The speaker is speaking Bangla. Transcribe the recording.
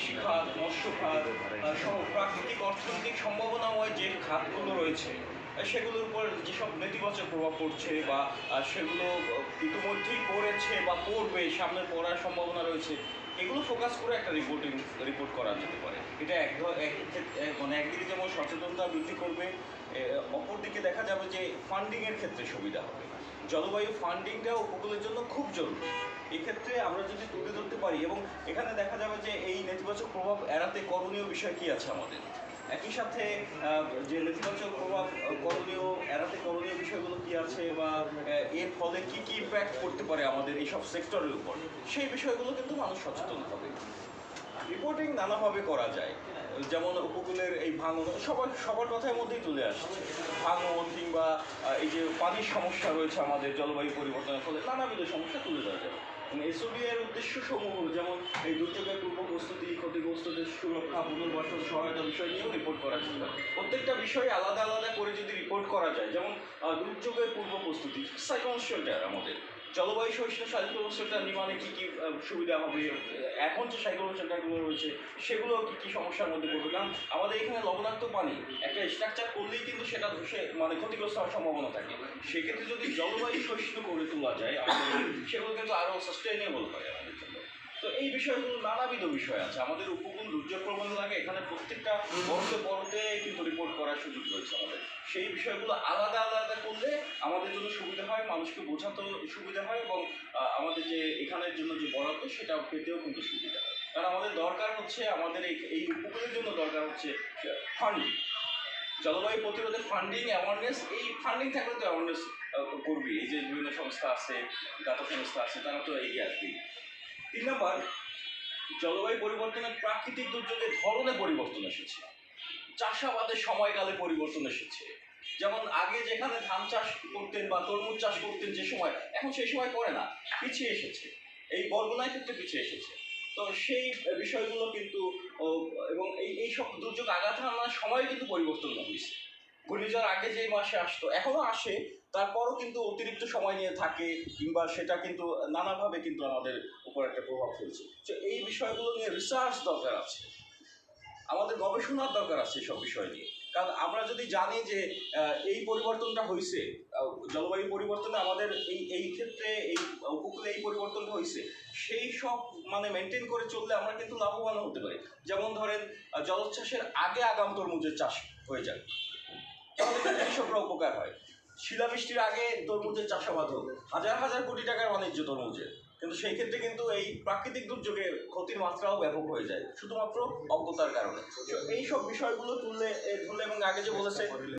কৃষিখাত মৎস্য খাত সহ প্রাকৃতিক অর্থনৈতিক সম্ভাবনাময় যে খাতগুলো রয়েছে সেগুলোর উপর যেসব নেতিবাচক প্রভাব পড়ছে বা সেগুলো ইতিমধ্যেই পড়েছে বা পড়বে, সামনে পড়ার সম্ভাবনা রয়েছে এগুলো ফোকাস করে একটা রিপোর্টিং রিপোর্ট করা যেতে পারে। এটা এক মানে একদিকে যেমন সচেতনতা বৃদ্ধি করবে অপরদিকে দেখা যাবে যে ফান্ডিংয়ের ক্ষেত্রে সুবিধা হবে। জলবায়ু ফান্ডিংটা উপকূলের জন্য খুব জরুরি। এক্ষেত্রে আমরা যদি তুলে ধরতে পারি, এবং এখানে দেখা যাবে যে এই নেতিবাচক প্রভাব এড়াতে করণীয় বিষয় কী আছে আমাদের? একই সাথে যে নেতিবাচক প্রভাব করণীয়, এড়াতে করণীয় বিষয়গুলো কি আছে বা এর ফলে কি কি ইম্প্যাক্ট করতে পারে আমাদের এইসব সেক্টরের উপর, সেই বিষয়গুলো কিন্তু মানুষ সচেতন হবে। রিপোর্টিং নানাভাবে করা যায়। যেমন উপকূলের এই ভাঙন, সবার সবার কথার মধ্যেই তুলে আসছে। ভাঙন কিংবা এই যে পানির সমস্যা রয়েছে আমাদের জলবায়ু পরিবর্তনের ফলে নানাবিধ সমস্যা তুলে ধরা যাবে এসওডি এর উদ্দেশ্য সমূহ যেমন এই দুর্যোগের পূর্ব প্রস্তুতি ক্ষতিগ্রস্তদের সুরক্ষা, পুনর্বাসন, সহায়তা বিষয় নিয়েও রিপোর্ট করা ছিল। প্রত্যেকটা বিষয় আলাদা আলাদা করে যদি রিপোর্ট করা যায়, যেমন দুর্যোগের পূর্ব প্রস্তুতি সাইক্লোন আমাদের। জলবায়ু সহিষ্ণু সাইক্লোন ব্যবস্থাটা নির্মাণে কী কী সুবিধা হবে? এখন যে সাইক্লোন সেন্টারগুলো রয়েছে সেগুলো কী কী সমস্যার মধ্যে পড়বে? কারণ আমাদের এখানে লবণাক্ত পানি একটা স্ট্রাকচার করলেই কিন্তু সেটা ধসে মানে ক্ষতিগ্রস্ত হওয়ার সম্ভাবনা থাকে। সেক্ষেত্রে যদি জলবায়ু সহিষ্ণু করে তোলা যায় আমাদের সেগুলো কিন্তু আরও সাস্টেইনেবল হয় আমাদের জন্য। তো এই বিষয়গুলো নানাবিধ বিষয় আছে। আমাদের উপকূল দুর্যোগ প্রবন্ধ লাগে এখানে প্রত্যেকটা বড়তে বড়তে কিন্তু রিপোর্ট করার সুযোগ রয়েছে আমাদের। সেই বিষয়গুলো আলাদা আলাদা করলে আমাদের জন্য সুবিধা হয়, মানুষকে বোঝাতেও সুবিধা হয় এবং আমাদের যে এখানের জন্য যে বরাদ্দ সেটা পেতেও কিন্তু সুবিধা হয়। কারণ আমাদের দরকার হচ্ছে, আমাদের এই এই উপকূলের জন্য দরকার হচ্ছে ফান্ডিং জলবায়ু প্রতিরোধে ফান্ডিং অ্যাওয়ারনেস এই ফান্ডিং থাকলে তো অ্যাওয়ারনেস করবি এই যে বিভিন্ন সংস্থা আছে দাতা সংস্থা আছে, তারা তো এগিয়ে আসবেই। তিন নম্বর, জলবায়ু পরিবর্তনের প্রাকৃতিক দুর্যোগের ধরনে পরিবর্তন এসেছে। চাষাবাদের সময়কালে পরিবর্তন এসেছে। যেমন আগে যেখানে ধান চাষ করতেন বা তরমুজ চাষ করতেন যে সময়, এখন সেই সময় করে না, পিছিয়ে এসেছে। এই বরগুনায় ক্ষেত্রে পিছিয়ে এসেছে। তো সেই বিষয়গুলো কিন্তু এবং এই এই সব দুর্যোগ আঘাত হানার সময় কিন্তু পরিবর্তন হয়েছে ঘূর্ণিঝড় আগে যে মাসে আসতো, এখনও আসে তারপরও কিন্তু অতিরিক্ত সময় নিয়ে থাকে কিংবা সেটা কিন্তু নানাভাবে কিন্তু আমাদের উপর একটা প্রভাব ফেলছে। তো এই বিষয়গুলো নিয়ে রিসার্চ দরকার আছে। আমাদের গবেষণার দরকার আছে সব বিষয় নিয়ে। কারণ আমরা যদি জানি যে এই পরিবর্তনটা হয়েছে জলবায়ু পরিবর্তনে আমাদের এই এই ক্ষেত্রে এই উপকূলে এই পরিবর্তনটা হয়েছে সেই সব মানে মেনটেন করে চললে আমরা কিন্তু লাভবান হতে পারি। যেমন ধরেন জলোচ্ছ্বাসের আগে আগাম তরমুজের চাষ হয়ে যায়। কৃষকরা উপকার হয়। শিলাবৃষ্টির আগে তরমুজের চাষাবাদ হতো হাজার হাজার কোটি টাকার বাণিজ্য তরমুজের। কিন্তু সেই ক্ষেত্রে কিন্তু এই প্রাকৃতিক দুর্যোগে ক্ষতির মাত্রাও ব্যাপক হয়ে যায়, শুধুমাত্র অজ্ঞতার কারণে। এই সব বিষয়গুলো তুললে তুললে এবং আগে যে বলেছে